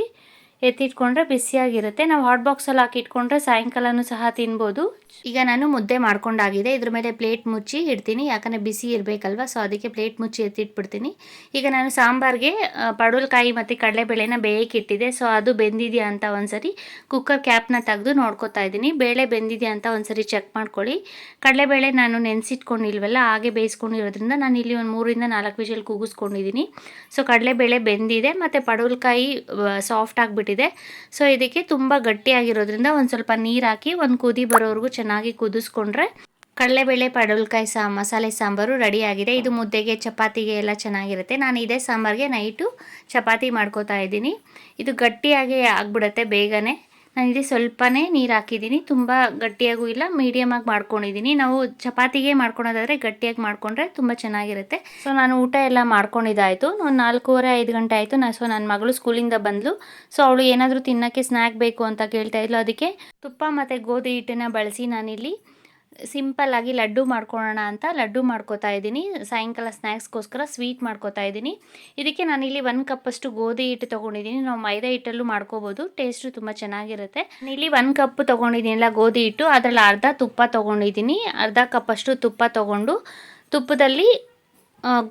ಎತ್ತಿಟ್ಕೊಂಡ್ರೆ ಬಿಸಿಯಾಗಿರುತ್ತೆ. ನಾವು ಹಾಟ್ ಬಾಕ್ಸಲ್ಲಿ ಹಾಕಿ ಇಟ್ಕೊಂಡ್ರೆ ಸಾಯಂಕಾಲನೂ ಸಹ ತಿನ್ಬೋದು. ಈಗ ನಾನು ಮುದ್ದೆ ಮಾಡ್ಕೊಂಡಾಗಿದೆ. ಇದ್ರ ಮೇಲೆ ಪ್ಲೇಟ್ ಮುಚ್ಚಿ ಇಡ್ತೀನಿ. ಯಾಕಂದರೆ ಬಿಸಿ ಇರಬೇಕಲ್ವ ಸೊ ಅದಕ್ಕೆ ಪ್ಲೇಟ್ ಮುಚ್ಚಿ ಎತ್ತಿಟ್ಬಿಡ್ತೀನಿ. ಈಗ ನಾನು ಸಾಂಬಾರಿಗೆ ಪಡವಲಕಾಯಿ ಮತ್ತು ಕಡಲೆಬೇಳೆನ ಬೇಯಕ್ಕೆ ಇಟ್ಟಿದೆ ಸೊ ಅದು ಬೆಂದಿದೆಯಾ ಅಂತ ಒಂದ್ಸರಿ ಕುಕ್ಕರ್ ಕ್ಯಾಪ್ನ ತೆಗೆದು ನೋಡ್ಕೊತಾ ಇದ್ದೀನಿ. ಬೇಳೆ ಬೆಂದಿದೆಯಾ ಅಂತ ಒಂದ್ಸರಿ ಚೆಕ್ ಮಾಡ್ಕೊಳ್ಳಿ. ಕಡಲೆಬೇಳೆ ನಾನು ನೆನೆಸಿಟ್ಕೊಂಡಿಲ್ವಲ್ಲ, ಹಾಗೆ ಬೇಯಿಸ್ಕೊಂಡಿರೋದ್ರಿಂದ ನಾನು ಇಲ್ಲಿ ಒಂದು ಮೂರಿಂದ ನಾಲ್ಕು ವಿಷಲ್ ಕೂಗಿಸ್ಕೊಂಡಿದ್ದೀನಿ ಸೊ ಕಡಲೆಬೇಳೆ ಬೆಂದಿದೆ, ಮತ್ತು ಪಡವಲಕಾಯಿ ಸಾಫ್ಟ್ ಆಗಿಬಿಟ್ಟಿದೆ. ಸೊ ಇದಕ್ಕೆ ತುಂಬ ಗಟ್ಟಿಯಾಗಿರೋದ್ರಿಂದ ಒಂದು ಸ್ವಲ್ಪ ನೀರು ಹಾಕಿ, ಒಂದು ಕುದಿ ಬರೋವರೆಗೂ ಚೆನ್ನಾಗಿ ಕುದಿಸ್ಕೊಂಡ್ರೆ ಕಡಲೆಬೇಳೆ, ಪಡವಲಕಾಯಿ ಸಾ, ಮಸಾಲೆ ಸಾಂಬಾರು ರೆಡಿಯಾಗಿದೆ. ಇದು ಮುದ್ದೆಗೆ, ಚಪಾತಿಗೆ ಎಲ್ಲ ಚೆನ್ನಾಗಿರುತ್ತೆ. ನಾನು ಇದೇ ಸಾಂಬಾರಿಗೆ ನೈಟು ಚಪಾತಿ ಮಾಡ್ಕೋತಾ ಇದ್ದೀನಿ. ಇದು ಗಟ್ಟಿಯಾಗಿ ಆಗ್ಬಿಡುತ್ತೆ ಬೇಗನೆ. ನಾನು ಇಲ್ಲಿ ಸ್ವಲ್ಪನೇ ನೀರು ಹಾಕಿದ್ದೀನಿ ತುಂಬ ಗಟ್ಟಿಯಾಗೂ ಇಲ್ಲ ಮೀಡಿಯಮಾಗಿ ಮಾಡ್ಕೊಂಡಿದ್ದೀನಿ ನಾವು ಚಪಾತಿಗೆ ಮಾಡ್ಕೊಳೋದಾದರೆ ಗಟ್ಟಿಯಾಗಿ ಮಾಡಿಕೊಂಡ್ರೆ ತುಂಬ ಚೆನ್ನಾಗಿರುತ್ತೆ. ಸೊ ನಾನು ಊಟ ಎಲ್ಲ ಮಾಡ್ಕೊಂಡಿದ್ದಾಯಿತು. ಒಂದು ನಾಲ್ಕೂವರೆ, ಐದು ಗಂಟೆ ಆಯಿತು. ನಾನು ಸೊ ನನ್ನ ಮಗಳು ಸ್ಕೂಲಿಂದ ಬಂದಳು ಸೊ ಅವಳು ಏನಾದರೂ ತಿನ್ನೋಕ್ಕೆ ಸ್ನ್ಯಾಕ್ ಬೇಕು ಅಂತ ಕೇಳ್ತಾ ಇದ್ಲು. ಅದಕ್ಕೆ ತುಪ್ಪ ಮತ್ತು ಗೋಧಿ ಹಿಟ್ಟನ್ನು ಬಳಸಿ ನಾನಿಲ್ಲಿ ಸಿಂಪಲ್ಲಾಗಿ ಲಡ್ಡು ಮಾಡ್ಕೊಳ್ಳೋಣ ಅಂತ ಲಡ್ಡು ಮಾಡ್ಕೋತಾ ಇದ್ದೀನಿ. ಸಾಯಂಕಾಲ ಸ್ನ್ಯಾಕ್ಸ್ಗೋಸ್ಕರ ಸ್ವೀಟ್ ಮಾಡ್ಕೋತಾ ಇದ್ದೀನಿ. ಇದಕ್ಕೆ ನಾನಿಲ್ಲಿ ಒಂದು ಕಪ್ಪಷ್ಟು ಗೋಧಿ ಹಿಟ್ಟು ತೊಗೊಂಡಿದ್ದೀನಿ. ನಾವು ಮೈದಾ ಹಿಟ್ಟಲ್ಲೂ ಮಾಡ್ಕೋಬೋದು. ಟೇಸ್ಟು ತುಂಬ ಚೆನ್ನಾಗಿರುತ್ತೆ. ಇಲ್ಲಿ ಒಂದು ಕಪ್ ತೊಗೊಂಡಿದ್ದೀನಿಲ್ಲ ಗೋಧಿ ಹಿಟ್ಟು. ಅದರಲ್ಲಿ ಅರ್ಧ ತುಪ್ಪ ತೊಗೊಂಡಿದ್ದೀನಿ. ಅರ್ಧ ಕಪ್ಪಷ್ಟು ತುಪ್ಪ ತೊಗೊಂಡು ತುಪ್ಪದಲ್ಲಿ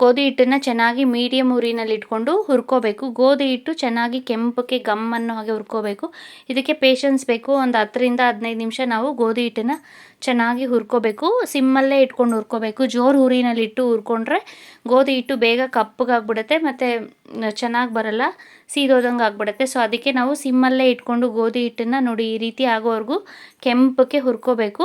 ಗೋಧಿ ಹಿಟ್ಟನ್ನು ಚೆನ್ನಾಗಿ ಮೀಡಿಯಮ್ ಉರಿನಲ್ಲಿ ಇಟ್ಕೊಂಡು ಹುರ್ಕೋಬೇಕು. ಗೋಧಿ ಹಿಟ್ಟು ಚೆನ್ನಾಗಿ ಕೆಂಪಕ್ಕೆ ಗಮ್ ಅನ್ನೋ ಹಾಗೆ ಹುರ್ಕೋಬೇಕು. ಇದಕ್ಕೆ ಪೇಷನ್ಸ್ ಬೇಕು. ಒಂದು ಹತ್ತರಿಂದ ಹದಿನೈದು ನಿಮಿಷ ನಾವು ಗೋಧಿ ಹಿಟ್ಟನ್ನು ಚೆನ್ನಾಗಿ ಹುರ್ಕೋಬೇಕು. ಸಿಮ್ಮಲ್ಲೇ ಇಟ್ಕೊಂಡು ಹುರ್ಕೋಬೇಕು. ಜೋರು ಹುರಿನಲ್ಲಿ ಇಟ್ಟು ಹುರ್ಕೊಂಡ್ರೆ ಗೋಧಿ ಹಿಟ್ಟು ಬೇಗ ಕಪ್ಪಗಾಗ್ಬಿಡುತ್ತೆ ಮತ್ತು ಚೆನ್ನಾಗಿ ಬರಲ್ಲ, ಸೀದೋದಂಗೆ ಆಗ್ಬಿಡುತ್ತೆ. ಸೊ ಅದಕ್ಕೆ ನಾವು ಸಿಮ್ಮಲ್ಲೇ ಇಟ್ಕೊಂಡು ಗೋಧಿ ಹಿಟ್ಟನ್ನು ನೋಡಿ ಈ ರೀತಿ ಆಗೋವರೆಗೂ ಕೆಂಪಕ್ಕೆ ಹುರ್ಕೋಬೇಕು.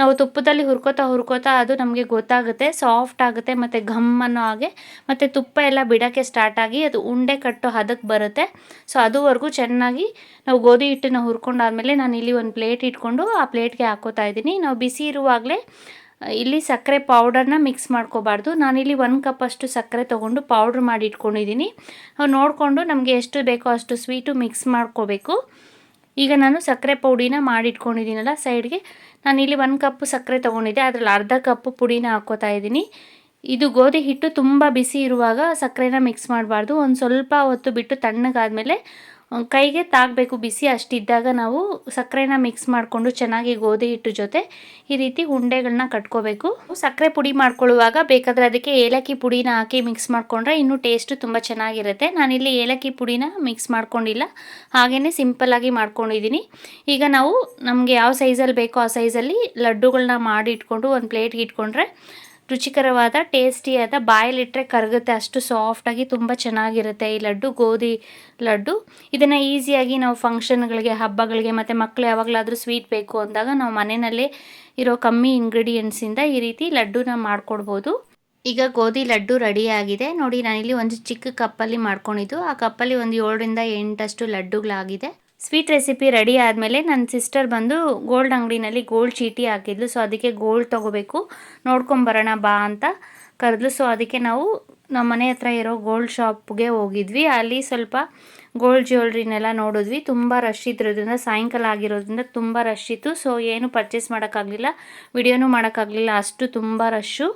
ನಾವು ತುಪ್ಪದಲ್ಲಿ ಹುರ್ಕೋತಾ ಹುರ್ಕೋತಾ ಅದು ನಮಗೆ ಗೊತ್ತಾಗುತ್ತೆ, ಸಾಫ್ಟ್ ಆಗುತ್ತೆ ಮತ್ತು ಘಮ್ ಅನ್ನೋ ಹಾಗೆ. ಮತ್ತು ತುಪ್ಪ ಎಲ್ಲ ಬಿಡೋಕ್ಕೆ ಸ್ಟಾರ್ಟ್ ಆಗಿ ಅದು ಉಂಡೆ ಕಟ್ಟೋ ಹದಕ್ಕೆ ಬರುತ್ತೆ. ಸೊ ಅದುವರೆಗೂ ಚೆನ್ನಾಗಿ ನಾವು ಗೋಧಿ ಹಿಟ್ಟನ್ನು ಹುರ್ಕೊಂಡಾದ್ಮೇಲೆ ನಾನು ಇಲ್ಲಿ ಒಂದು ಪ್ಲೇಟ್ ಇಟ್ಕೊಂಡು ಆ ಪ್ಲೇಟ್ಗೆ ಹಾಕೋತಾ ಇದ್ದೀನಿ. ನಾವು ಬಿಸಿ ಇರುವಾಗಲೇ ಇಲ್ಲಿ ಸಕ್ಕರೆ ಪೌಡರ್ನ ಮಿಕ್ಸ್ ಮಾಡ್ಕೋಬಾರ್ದು. ನಾನಿಲ್ಲಿ ಒಂದು ಕಪ್ಪಷ್ಟು ಸಕ್ಕರೆ ತೊಗೊಂಡು ಪೌಡ್ರ್ ಮಾಡಿ ಇಟ್ಕೊಂಡಿದ್ದೀನಿ. ನೋಡಿಕೊಂಡು ನಮಗೆ ಎಷ್ಟು ಬೇಕೋ ಅಷ್ಟು ಸ್ವೀಟು ಮಿಕ್ಸ್ ಮಾಡ್ಕೋಬೇಕು. ಈಗ ನಾನು ಸಕ್ಕರೆ ಪುಡಿನ ಮಾಡಿಟ್ಕೊಂಡಿದ್ದೀನಲ್ಲ ಸೈಡ್ಗೆ ನಾನಿಲ್ಲಿ ಒಂದು ಕಪ್ ಸಕ್ಕರೆ ತೊಗೊಂಡಿದ್ದೆ. ಅದರಲ್ಲಿ ಅರ್ಧ ಕಪ್ ಪುಡಿನ ಹಾಕೋತಾ ಇದ್ದೀನಿ. ಇದು ಗೋಧಿ ಹಿಟ್ಟು ತುಂಬ ಬಿಸಿ ಇರುವಾಗ ಸಕ್ಕರೆನ ಮಿಕ್ಸ್ ಮಾಡಬಾರ್ದು. ಒಂದು ಸ್ವಲ್ಪ ಹೊತ್ತು ಬಿಟ್ಟು ತಣ್ಣಗಾದಮೇಲೆ ಕೈಗೆ ತಾಗಬೇಕು, ಬಿಸಿ ಅಷ್ಟಿದ್ದಾಗ ನಾವು ಸಕ್ಕರೆನ ಮಿಕ್ಸ್ ಮಾಡಿಕೊಂಡು ಚೆನ್ನಾಗಿ ಗೋಧಿ ಹಿಟ್ಟು ಜೊತೆ ಈ ರೀತಿ ಉಂಡೆಗಳನ್ನ ಕಟ್ಕೋಬೇಕು. ಸಕ್ಕರೆ ಪುಡಿ ಮಾಡ್ಕೊಳ್ಳುವಾಗ ಬೇಕಾದರೆ ಅದಕ್ಕೆ ಏಲಕ್ಕಿ ಪುಡಿನ ಹಾಕಿ ಮಿಕ್ಸ್ ಮಾಡಿಕೊಂಡ್ರೆ ಇನ್ನೂ ಟೇಸ್ಟು ತುಂಬ ಚೆನ್ನಾಗಿರುತ್ತೆ. ನಾನಿಲ್ಲಿ ಏಲಕ್ಕಿ ಪುಡಿನ ಮಿಕ್ಸ್ ಮಾಡ್ಕೊಂಡಿಲ್ಲ. ಹಾಗೆಯೇ ಸಿಂಪಲ್ಲಾಗಿ ಮಾಡ್ಕೊಂಡಿದ್ದೀನಿ. ಈಗ ನಾವು ನಮಗೆ ಯಾವ ಸೈಜಲ್ಲಿ ಬೇಕೋ ಆ ಸೈಜಲ್ಲಿ ಲಡ್ಡುಗಳನ್ನ ಮಾಡಿ ಇಟ್ಕೊಂಡು ಒಂದು ಪ್ಲೇಟ್ಗೆ ಇಟ್ಕೊಂಡ್ರೆ ರುಚಿಕರವಾದ, ಟೇಸ್ಟಿಯಾದ ಬಾಯಲ್ಲಿಟ್ಟರೆ ಕರಗುತ್ತೆ. ಅಷ್ಟು ಸಾಫ್ಟಾಗಿ ತುಂಬ ಚೆನ್ನಾಗಿರುತ್ತೆ ಈ ಲಡ್ಡು, ಗೋಧಿ ಲಡ್ಡು. ಇದನ್ನು ಈಸಿಯಾಗಿ ನಾವು ಫಂಕ್ಷನ್ಗಳಿಗೆ ಹಬ್ಬಗಳಿಗೆ ಮತ್ತು ಮಕ್ಕಳು ಯಾವಾಗಲಾದರೂ ಸ್ವೀಟ್ ಬೇಕು ಅಂದಾಗ ನಾವು ಮನೆಯಲ್ಲೇ ಇರೋ ಕಮ್ಮಿ ಇಂಗ್ರೀಡಿಯೆಂಟ್ಸಿಂದ ಈ ರೀತಿ ಲಡ್ಡುನ ಮಾಡ್ಕೊಡ್ಬೋದು. ಈಗ ಗೋಧಿ ಲಡ್ಡು ರೆಡಿಯಾಗಿದೆ ನೋಡಿ ನಾನಿಲ್ಲಿ ಒಂದು ಚಿಕ್ಕ ಕಪ್ಪಲ್ಲಿ ಮಾಡ್ಕೊಂಡಿದ್ದು. ಆ ಕಪ್ಪಲ್ಲಿ ಒಂದು ಏಳರಿಂದ ಎಂಟಷ್ಟು ಲಡ್ಡುಗಳಾಗಿದೆ. ಸ್ವೀಟ್ ರೆಸಿಪಿ ರೆಡಿ ಆದಮೇಲೆ ನನ್ನ ಸಿಸ್ಟರ್ ಬಂದು ಗೋಲ್ಡ್ ಅಂಗಡಿನಲ್ಲಿ ಗೋಲ್ಡ್ ಚೀಟಿ ಹಾಕಿದ್ಲು. ಸೊ ಅದಕ್ಕೆ ಗೋಲ್ಡ್ ತೊಗೋಬೇಕು. ನೋಡ್ಕೊಂಬರೋಣ ಬಾ ಅಂತ ಕರೆದ್ಲು. ಸೊ ಅದಕ್ಕೆ ನಾವು ನಮ್ಮ ಮನೆ ಹತ್ರ ಇರೋ ಗೋಲ್ಡ್ ಶಾಪ್ಗೆ ಹೋಗಿದ್ವಿ. ಅಲ್ಲಿ ಸ್ವಲ್ಪ ಗೋಲ್ಡ್ ಜ್ಯುವೆಲ್ರಿನೆಲ್ಲ ನೋಡಿದ್ವಿ. ತುಂಬ ರಶ್ ಇದ್ದಿರೋದ್ರಿಂದ ಸಾಯಂಕಾಲ ಆಗಿರೋದ್ರಿಂದ ತುಂಬ ರಶ್ ಇತ್ತು. ಸೊ ಏನು ಪರ್ಚೇಸ್ ಮಾಡೋಕ್ಕಾಗಲಿಲ್ಲ. ವಿಡಿಯೋನೂ ಮಾಡೋಕ್ಕಾಗಲಿಲ್ಲ. ಅಷ್ಟು ತುಂಬ ರಶ್ಶು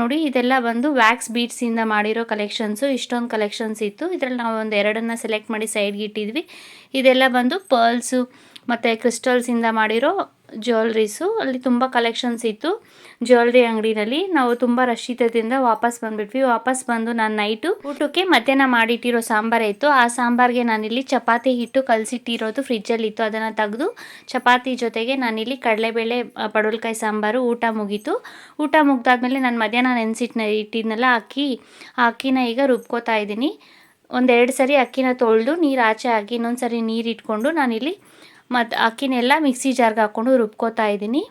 ನೋಡಿ, ಇದೆಲ್ಲ ಬಂದು ವ್ಯಾಕ್ಸ್ ಬೀಡ್ಸಿಂದ ಮಾಡಿರೋ ಕಲೆಕ್ಷನ್ಸು ಇಷ್ಟೊಂದು ಕಲೆಕ್ಷನ್ಸ್ ಇತ್ತು. ಇದರಲ್ಲಿ ನಾವು ಒಂದು ಎರಡನ್ನು ಸೆಲೆಕ್ಟ್ ಮಾಡಿ ಸೈಡ್ಗೆ ಇಟ್ಟಿದ್ವಿ. ಇದೆಲ್ಲ ಬಂದು ಪರ್ಲ್ಸು ಮತ್ತು ಕ್ರಿಸ್ಟಲ್ಸಿಂದ ಮಾಡಿರೋ ಜ್ಯುವೆಲ್ರೀಸು ಅಲ್ಲಿ ತುಂಬ ಕಲೆಕ್ಷನ್ಸ್ ಇತ್ತು. ಜ್ಯುವೆಲ್ರಿ ಅಂಗಡಿನಲ್ಲಿ ನಾವು ತುಂಬ ರಶೀತದಿಂದ ವಾಪಸ್ ಬಂದುಬಿಟ್ವಿ. ವಾಪಸ್ ಬಂದು ನಾನು ನೈಟು ಊಟಕ್ಕೆ ಮಧ್ಯಾಹ್ನ ಮಾಡಿಟ್ಟಿರೋ ಸಾಂಬಾರು ಇತ್ತು. ಆ ಸಾಂಬಾರಿಗೆ ನಾನಿಲ್ಲಿ ಚಪಾತಿ ಹಿಟ್ಟು ಕಲಸಿಟ್ಟಿರೋದು ಫ್ರಿಜ್ಜಲ್ಲಿ ಇತ್ತು. ಅದನ್ನು ತೆಗೆದು ಚಪಾತಿ ಜೊತೆಗೆ ನಾನಿಲ್ಲಿ ಕಡಲೆಬೇಳೆ ಪಡೋಲ್ಕಾಯಿ ಸಾಂಬಾರು, ಊಟ ಮುಗೀತು. ಊಟ ಮುಗ್ದಾದ್ಮೇಲೆ ನಾನು ಮಧ್ಯಾಹ್ನ ನೆನೆಸಿಟ್ನ, ಇಟ್ಟಿದ್ನಲ್ಲ ಅಕ್ಕಿ. ಆ ಅಕ್ಕಿನ ಈಗ ರುಬ್ಕೋತಾ ಇದ್ದೀನಿ. ಒಂದೆರಡು ಸರಿ ಅಕ್ಕಿನ ತೊಳೆದು ನೀರು ಆಚೆ ಹಾಕಿ ಇನ್ನೊಂದು ಸರಿ ನೀರು ಇಟ್ಕೊಂಡು ನಾನಿಲ್ಲಿ ಮತ್ತು ಅಕ್ಕಿನೆಲ್ಲ ಮಿಕ್ಸಿ ಜಾರ್ಗೆ ಹಾಕ್ಕೊಂಡು ರುಬ್ಕೋತಾ ಇದ್ದೀನಿ.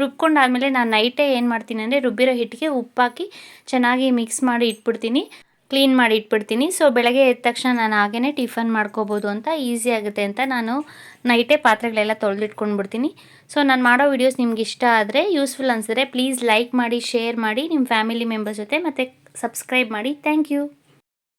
ರುಬ್ಕೊಂಡಾದಮೇಲೆ ನಾನು ನೈಟೇ ಏನು ಮಾಡ್ತೀನಿ ಅಂದರೆ ರುಬ್ಬಿರೋ ಹಿಟ್ಟಿಗೆ ಉಪ್ಪಾಕಿ ಚೆನ್ನಾಗಿ ಮಿಕ್ಸ್ ಮಾಡಿ ಇಟ್ಬಿಡ್ತೀನಿ. ಕ್ಲೀನ್ ಮಾಡಿ ಇಟ್ಬಿಡ್ತೀನಿ. ಸೊ ಬೆಳಗ್ಗೆ ಎದ್ದ ತಕ್ಷಣ ನಾನು ಹಾಗೇ ಟಿಫನ್ ಮಾಡ್ಕೋಬೋದು ಅಂತ ಈಸಿ ಆಗುತ್ತೆ ಅಂತ ನಾನು ನೈಟೇ ಪಾತ್ರೆಗಳೆಲ್ಲ ತೊಳೆದಿಟ್ಕೊಂಡ್ಬಿಡ್ತೀನಿ. ಸೊ ನಾನು ಮಾಡೋ ವೀಡಿಯೋಸ್ ನಿಮ್ಗೆ ಇಷ್ಟ ಆದರೆ, ಯೂಸ್ಫುಲ್ ಅನಿಸಿದ್ರೆ ಪ್ಲೀಸ್ ಲೈಕ್ ಮಾಡಿ ಶೇರ್ ಮಾಡಿ ನಿಮ್ಮ ಫ್ಯಾಮಿಲಿ ಮೆಂಬರ್ಸ್ ಜೊತೆ ಮತ್ತು ಸಬ್ಸ್ಕ್ರೈಬ್ ಮಾಡಿ. Thank you